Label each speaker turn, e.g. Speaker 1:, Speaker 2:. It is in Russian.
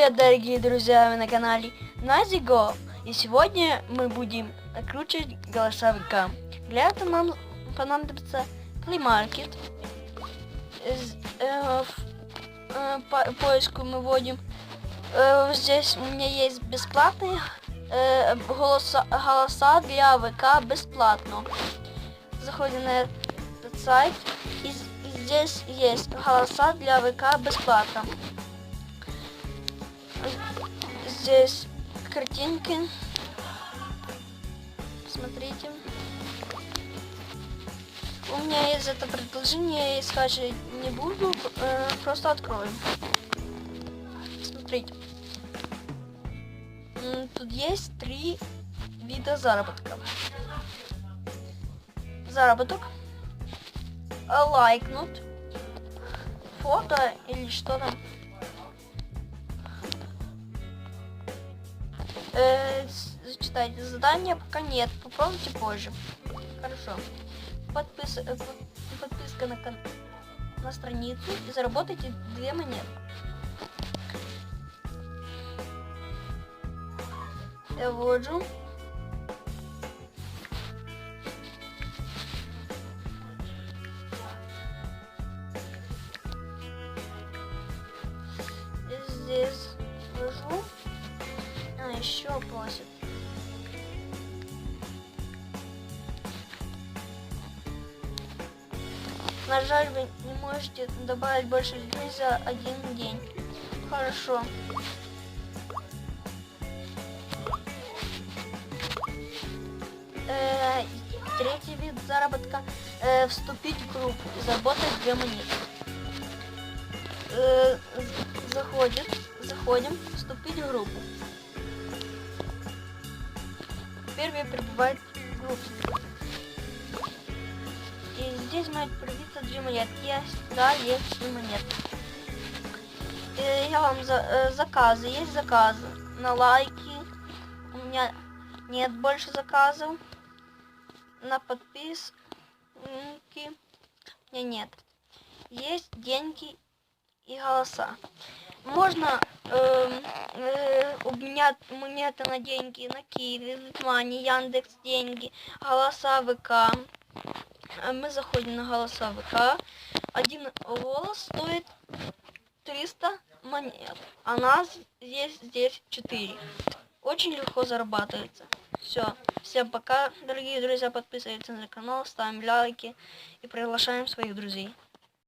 Speaker 1: Привет, дорогие друзья, вы на канале Назиго. И сегодня мы будем накручивать голосовика. Для этого нам понадобится Play Market. Э, э, по- поиску мы вводим. Э, здесь у меня есть бесплатные голоса, голоса для ВК бесплатно. Заходим на этот сайт. И здесь есть голоса для ВК бесплатно. Здесь картинки. Смотрите. У меня есть это предложение, я скачивать не буду, э, просто открою. Смотрите. Тут есть три вида заработка. Заработок. Лайкнуть. Фото или что там. Э, зачитайте задание, пока нет. Попробуйте позже. Хорошо. Подпис... э, под- Подписка на, кан... на страницу и заработайте две монеты. Я вводжу. Здесь ввожу. Еще просит. На жаль, вы не можете добавить больше людей за один день. Хорошо. Э, третий вид заработка э, вступить в группу и заработать две монеты. Э, заходит, заходим, вступить в группу. Прибываете в группу. И здесь может появиться две монетки. Да, есть две монетки. Э, я вам за, э, заказы. Есть заказы на лайки. У меня нет больше заказов. На подписки. У меня нет. Есть деньги и голоса. Можно э, обменять монеты на деньги на Киви, Витмани, Яндекс деньги, голоса ВК. А Мы заходим на голоса ВК. Один голос стоит 300 монет. А нас здесь, здесь 4. Очень легко зарабатывается. Все. Всем пока, дорогие друзья. Подписывайтесь на канал, ставим лайки и приглашаем своих друзей.